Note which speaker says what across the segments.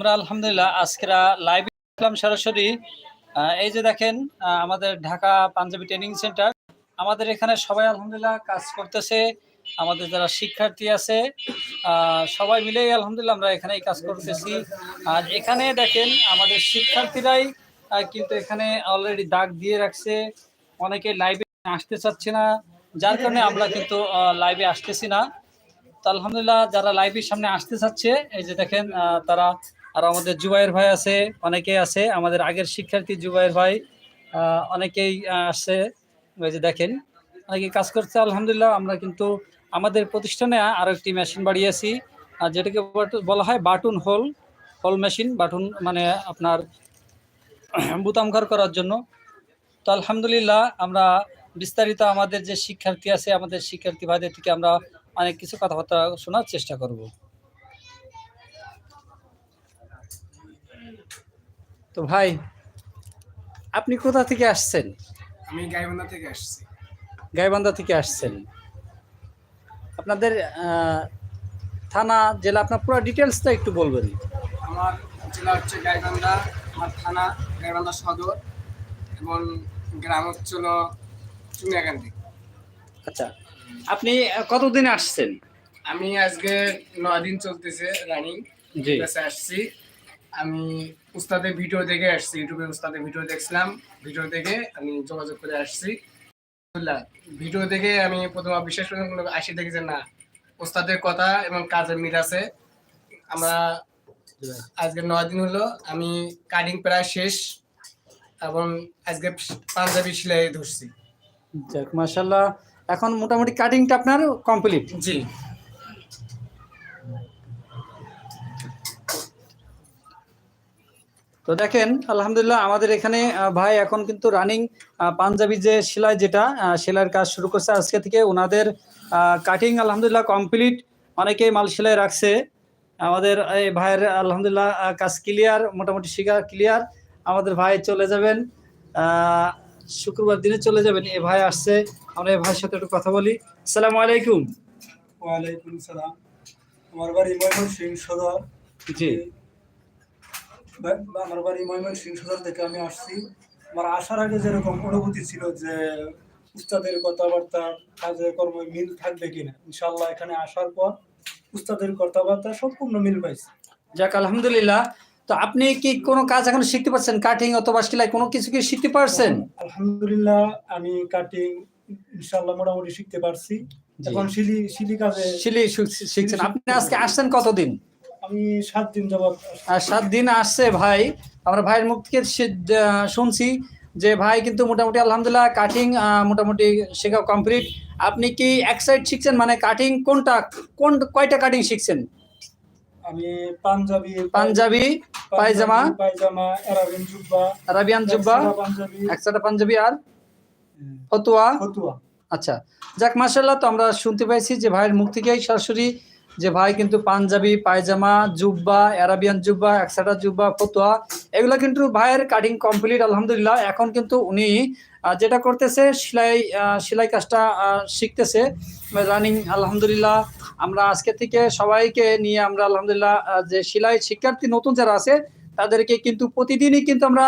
Speaker 1: আমরা আলহামদুলিল্লাহ আজকেরা লাইভ ইসলাম সরাসরি। এই যে দেখেন আমাদের ঢাকা পাঞ্জাবি ট্রেনিং সেন্টার আমাদের এখানে সবাই আলহামদুলিল্লাহ কাজ করতেছে। আমাদের যারা শিক্ষার্থী আছে সবাই মিলেই আলহামদুলিল্লাহ আমরা এখানেই কাজ করতেছি। আর এখানে দেখেন, আমাদের শিক্ষার্থীরাই কিন্তু এখানে অলরেডি দাগ দিয়ে রাখছে। অনেকে লাইভে আসতে চাচ্ছে না। যার কারণে আমরা কিন্তু লাইভে আসতেছি না। তো আলহামদুলিল্লাহ যারা লাইভের সামনে আসতে চাচ্ছে, এই যে দেখেন তারা আর আমাদের জুবাইর ভাই আছে, অনেকেই আছে, আমাদের আগের শিক্ষার্থী জুবাইর ভাই অনেকেই আসছে। এই যে দেখেন, অনেকে কাজ করছে, আলহামদুলিল্লাহ, আমরা কিন্তু আমাদের প্রতিষ্ঠানে আরও একটি মেশিন বাড়িয়েছি। আর যেটাকে বলা হয় button hole hole machine button মানে আপনার বুতাম ঘর করার জন্য। তো আলহামদুলিল্লাহ, আমরা বিস্তারিত আমাদের যে শিক্ষার্থী আছে, আমাদের শিক্ষার্থী ভাইদের থেকে আমরা অনেক কিছু কথাবার্তা শোনার চেষ্টা করব। তো ভাই আপনি কোথা থেকে আসছেন?
Speaker 2: আমি গাইবান্ধা থেকে আসছি।
Speaker 1: গাইবান্ধা থেকে আসছেন। আপনাদের থানা জেলা আপনার পুরো ডিটেলসটা একটু বলবেন।
Speaker 2: আমার জেলা হচ্ছে গাইবান্ধা আমার থানা গাইবান্ধা সদর এবং গ্রাম হচ্ছে হলো চুনিয়াকান্দি
Speaker 1: আচ্ছা আপনি কতদিন আসছেন?
Speaker 2: আমি আজকে নয় দিন চলতেছে রানিং
Speaker 1: জি।
Speaker 2: আসছি। আমি উস্তাদের ভিডিও দেখে আসছি ইউটিউবে উস্তাদের ভিডিও দেখছিলাম। ভিডিও দেখে আমি যোগাযোগ করে আসছি। ভিডিও দেখে আমি প্রথমে বিশ্বাস করে আসি দেখি যে না উস্তাদের কথা এবং কাজের মিল আছে। আমরা আজকে নয় দিন হলো আমি কাটিং প্রায় শেষ এবং আজকে পাঞ্জাবি সেলাই ধরছি।
Speaker 1: যাক মাশাল্লাহ এখন মোটামুটি কাটিংটা আপনার কমপ্লিট
Speaker 2: জি।
Speaker 1: তো দেখেন আলহামদুলিল্লাহ আমাদের এখানে ভাই এখন কিন্তু রানিং পাঞ্জাবি যে সেলাই যেটা সেলাইয়ের কাজ শুরু করছে আজকে থেকে। ওনাদের কাটিং আলহামদুলিল্লাহ কমপ্লিট অনেকেই মাল সেলাই রাখছে। আমাদের এই ভাইয়ের আলহামদুলিল্লাহ কাজ ক্লিয়ার মোটামুটি শিখা ক্লিয়ার আমাদের ভাই চলে যাবেন শুক্রবার দিনে চলে যাবেন। এ ভাই আসছে আমরা এই ভাইয়ের সাথে একটু কথা বলি। আসসালামু আলাইকুম।
Speaker 3: ওয়ালাইকুম সালাম। আমার বাড়ি ময়মনসিং সদর।
Speaker 1: জি।
Speaker 3: আমার বাড়ি সদর থেকে আমি আসছি। আমার আসার আগে যেরকম অনুভূতি ছিল যে উস্তাদের কথাবার্তা কাজে কর্মে মিল থাকবে কিনা ইনশাল্লাহ এখানে আসার পর উস্তাদের কথাবার্তা সম্পূর্ণ মিল পাইছি।
Speaker 1: যাক আলহামদুলিল্লাহ। তো আপনি কি কোনো কাজ এখন শিখতে পারছেন? কাটিং অথবা সেলাই কোনো কিছু কি শিখতে পারছেন?
Speaker 3: আলহামদুলিল্লাহ আমি কাটিং ইনশাল্লাহ মোটামুটি শিখতে পারছি। এখন শিলি শিলি কাজে
Speaker 1: শিলি শিখছেন। আপনি আজকে আসছেন কতদিন?
Speaker 3: আমি সাত দিন যাবত
Speaker 1: সাত দিন আসছে ভাই। আমরা ভাইয়ের মুখ থেকে শুনছি যে ভাই কিন্তু মোটামুটি আলহামদুলিল্লাহ কাটিং মোটামুটি শেখা কমপ্লিট আপনি কি এক সাইড শিখছেন? মানে কাটিং কোনটা কোন কয়টা কাটিং শিখছেন?
Speaker 3: আমি পাঞ্জাবি
Speaker 1: পাঞ্জাবি পায়জামা।
Speaker 3: পায়জামা এরাবিন জুব্বা
Speaker 1: আরাবিয়ান জুব্বা
Speaker 3: পাঞ্জাবি।
Speaker 1: পাঞ্জাবি আর ফতুয়া?
Speaker 3: ফতুয়া।
Speaker 1: আচ্ছা। যাক মার্শাল্লাহ তো আমরা শুনতে পাইছি যে ভাইয়ের মুখ থেকেই সরাসরি যে ভাই কিন্তু পাঞ্জাবি, পায়জামা, জুব্বা, অ্যারাবিয়ান জুব্বা একসাটা জুব্বা, ফতোয়া, এগুলো কিন্তু ভাইয়ের কাটিং কমপ্লিট আলহামদুলিল্লাহ। এখন কিন্তু উনি যেটা করতেছে, সেলাই সেলাই কাজটা শিখতেছে। রানিং আলহামদুলিল্লাহ। আমরা আজকে থেকে সবাইকে নিয়ে আমরা, আলহামদুলিল্লাহ যে সেলাই শিক্ষার্থী নতুন যারা আছে, তাদেরকে কিন্তু প্রতিদিনই কিন্তু আমরা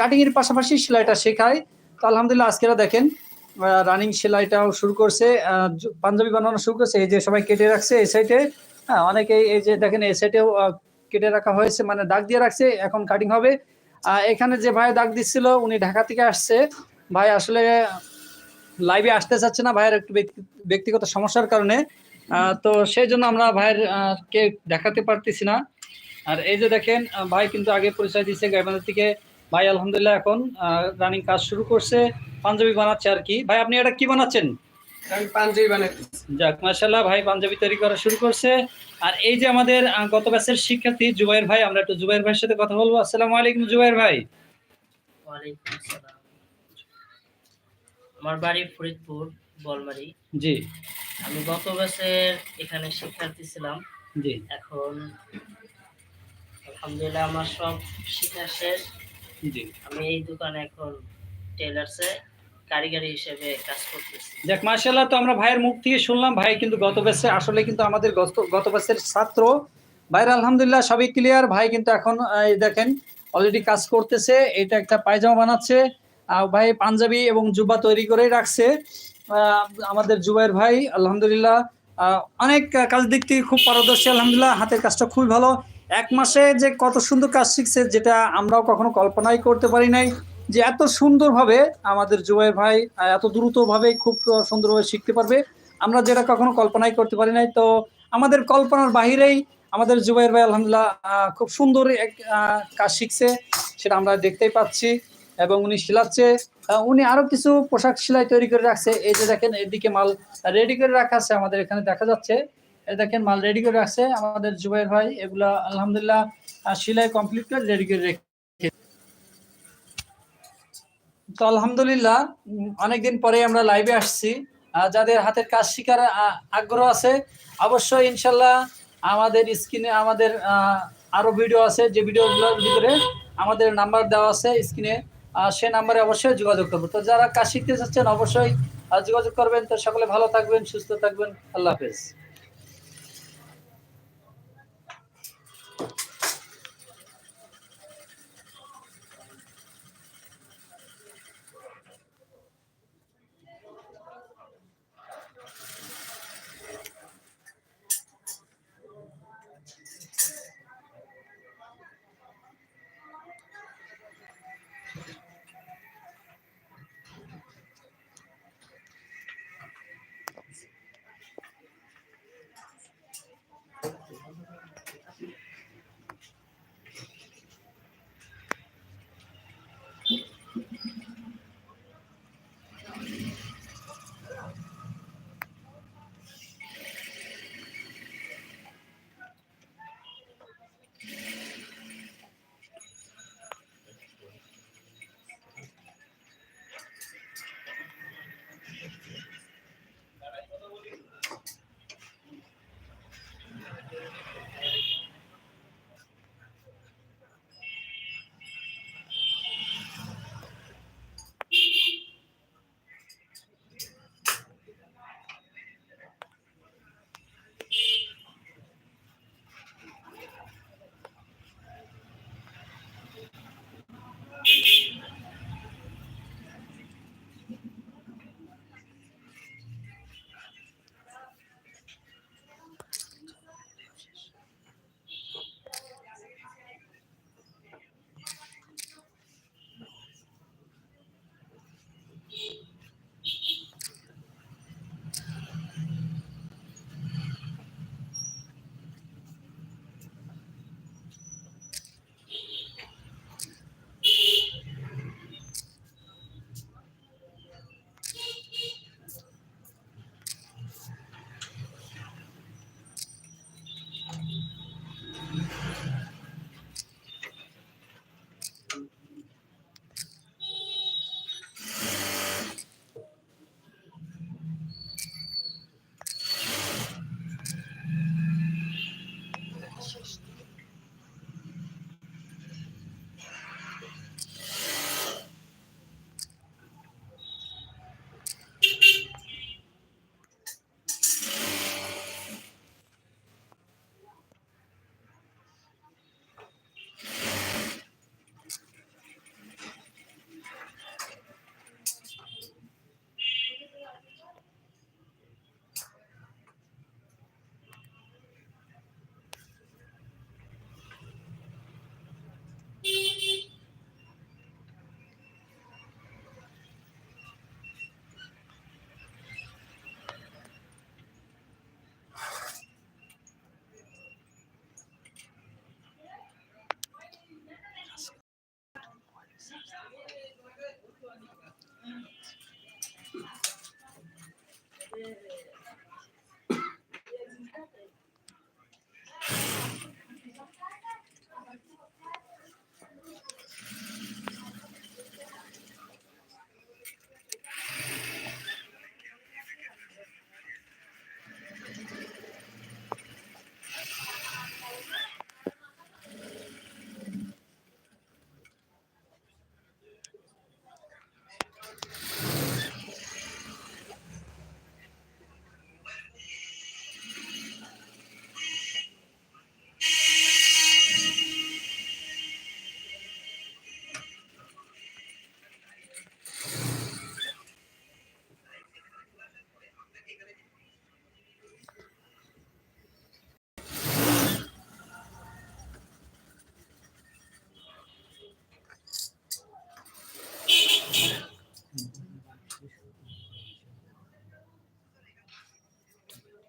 Speaker 1: কাটিংয়ের পাশাপাশি সেলাইটা শেখাই। তো আলহামদুলিল্লাহ, আজকেরা দেখেন রানিং সেলাইটাও শুরু করছে পাঞ্জাবি বানানো শুরু করছে এই যে সবাই কেটে রাখছে এই সাইডে হ্যাঁ অনেকেই এই যে দেখেন এই সাইডেও কেটে রাখা হয়েছে মানে দাগ দিয়ে রাখছে এখন কাটিং হবে। আহ, এখানে যে ভাই দাগ দিচ্ছিল উনি ঢাকা থেকে আসছে। ভাই আসলে লাইভে আসতে চাচ্ছে না ভাইয়ের একটু ব্যক্তি- ব্যক্তিগত সমস্যার কারণে। তো সেই জন্য আমরা ভাইয়ের কে দেখাতে পারতেছি না। আর এই যে দেখেন ভাই কিন্তু আগে পরিচয় দিচ্ছে গাইবান্ধা থেকে। ভাই আলহামদুলিল্লাহ এখন রানিং কাজ শুরু করছে। পাঞ্জাবি বানাচ্ছে আর কি। ভাই আপনি এটা কি বানাচ্ছেন?
Speaker 2: আমি পাঞ্জাবি বানাইতেছি
Speaker 1: যাক মাশাল্লাহ ভাই পাঞ্জাবি তৈরি করা শুরু করছে। আর এই যে আমাদের গত ব্যাচের শিক্ষার্থী জুবাইর ভাই আমরা একটু জুবাইর ভাইয়ের সাথে কথা বলব। আসসালামু আলাইকুম জুবাইর ভাই।
Speaker 4: ওয়ালাইকুম আসসালাম। আমার বাড়ি ফরিদপুর বলমারি।
Speaker 1: জি।
Speaker 4: আমি গত বছর এখানে শিক্ষার্থী ছিলাম।
Speaker 1: জি।
Speaker 4: এখন আলহামদুলিল্লাহ আমার সব শিক্ষা শেষ।
Speaker 1: জি।
Speaker 4: আমি এই দোকানে এখন টেলার্সে কারিগরি হিসেবে কাজ করতেছি।
Speaker 1: যাক মাশাল্লাহ তো আমরা ভাইয়ের মুখ থেকে শুনলাম। ভাই কিন্তু গত ব্যাচে আসলে কিন্তু আমাদের গত ব্যাচের ছাত্র। ভাইয়ের আলহামদুলিল্লাহ সবই ক্লিয়ার ভাই কিন্তু এখন দেখেন অলরেডি কাজ করতেছে। এটা একটা পায়জামা বানাচ্ছে। ভাই পাঞ্জাবি এবং জুব্বা তৈরি করেই রাখছে। আমাদের জুবাইর ভাই, আলহামদুলিল্লাহ অনেক কাজ দিক থেকে খুব পারদর্শী। আলহামদুলিল্লাহ, হাতের কাজটা খুবই ভালো। এক মাসে যে কত সুন্দর কাজ শিখছে, যেটা আমরাও কখনো কল্পনাই করতে পারি নাই। যে এত সুন্দরভাবে আমাদের জুবাইর ভাই এত দ্রুতভাবে খুব সুন্দরভাবে শিখতে পারবে। আমরা যেটা কখনো কল্পনাই করতে পারি নাই। তো আমাদের কল্পনার বাহিরেই আমাদের জুবাইর ভাই আলহামদুলিল্লাহ খুব সুন্দর এক কাজ শিখছে সেটা আমরা দেখতেই পাচ্ছি। এবং উনি সিলাচ্ছে আহ, উনি আরও কিছু পোশাক সেলাই তৈরি করে রাখছে। এই যে দেখেন এদিকে মাল রেডি করে রাখা আছে আমাদের এখানে দেখা যাচ্ছে। এই দেখেন মাল রেডি করে রাখছে আমাদের জুবাইর ভাই। এগুলা আলহামদুলিল্লাহ সেলাই কমপ্লিট করে রেডি করে রেখে তো আলহামদুলিল্লাহ অনেকদিন পরে আমরা লাইভে আসছি। যাদের হাতের কাজ শিকার আগ্রহ আছে অবশ্যই ইনশাল্লাহ আমাদের স্ক্রিনে আমাদের আহ, আরও ভিডিও আছে। যে ভিডিওগুলোর ভিতরে আমাদের নাম্বার দেওয়া আছে স্ক্রিনে সে নাম্বারে অবশ্যই যোগাযোগ করব। তো যারা কাজ শিখতে চাচ্ছেন অবশ্যই যোগাযোগ করবেন। তো সকলে ভালো থাকবেন সুস্থ থাকবেন। আল্লাহ হাফেজ।